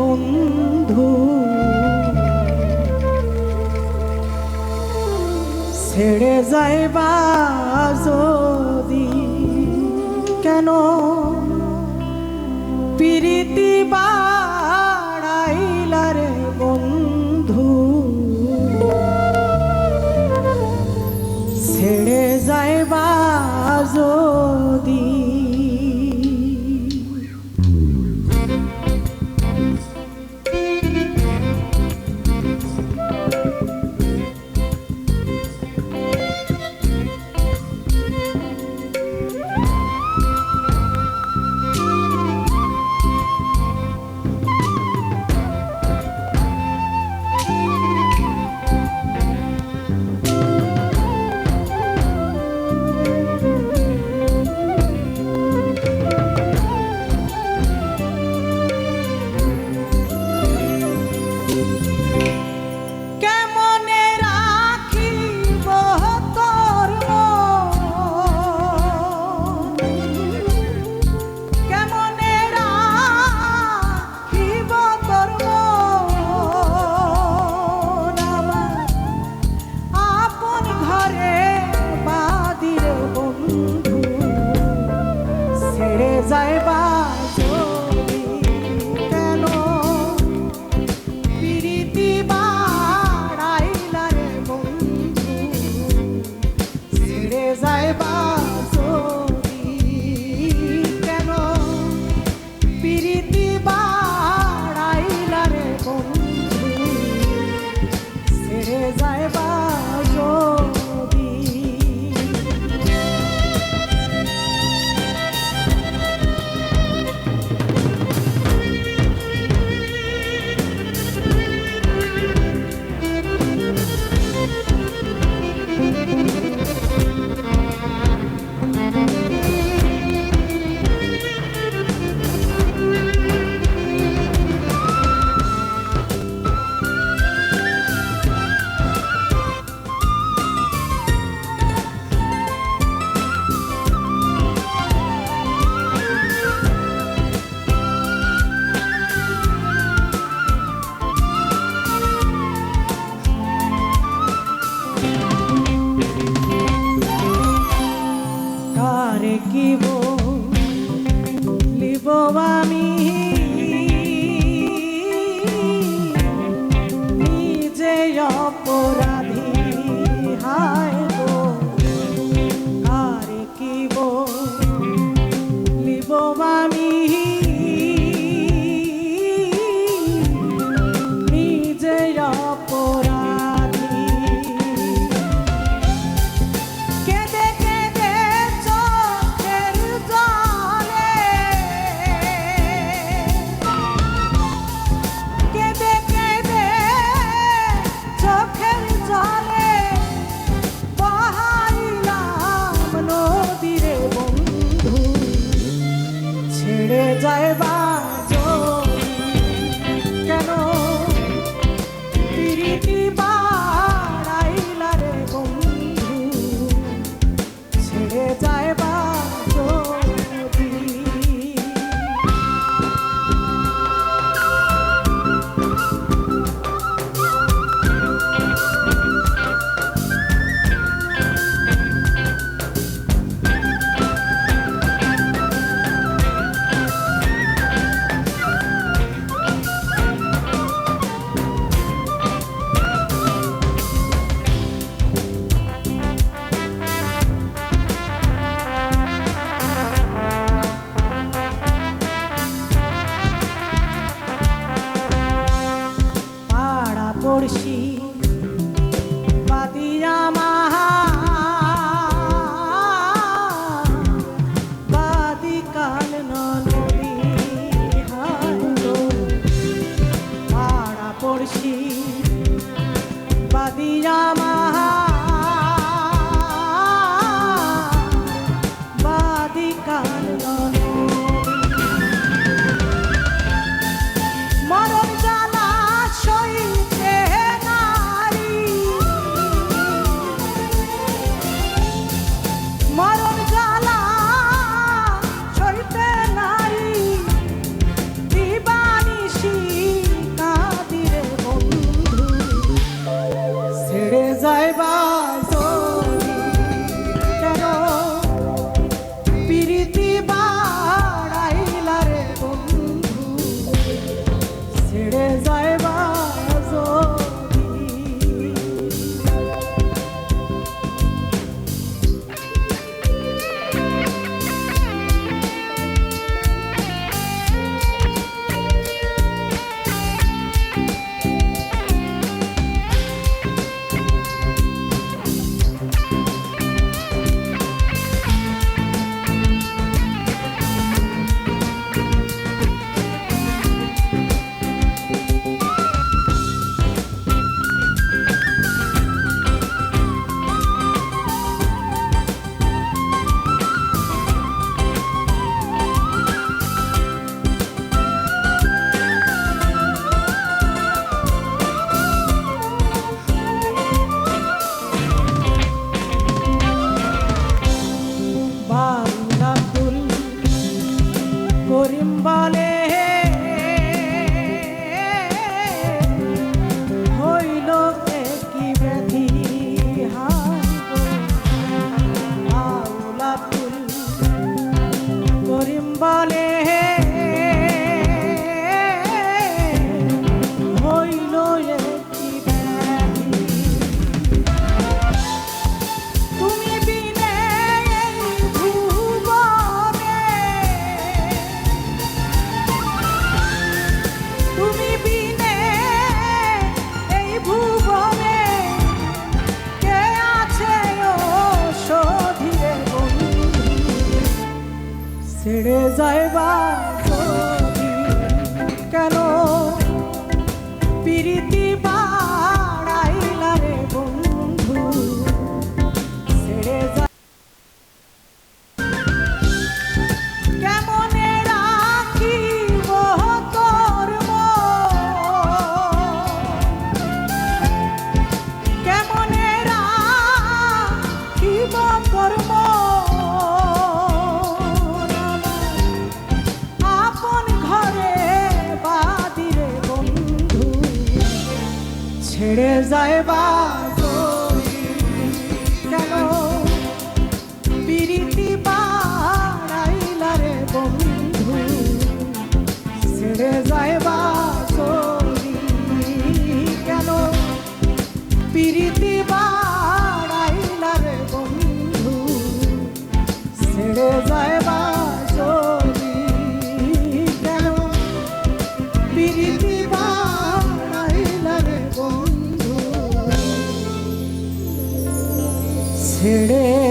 বন্ধু। ছেড়ে যাইবা যদি কেন 再把 করছি। মাহা কাল নদী পড়ছি। বাদিয়া ভুলে যায় বা কেন? পিরিতি বাড়াইলা রে বন্ধু। ছেড়ে যায় বা কেন? পিরিতি বাড়াইলা রে বন্ধু। ছেড়ে যায় ঝেড়ে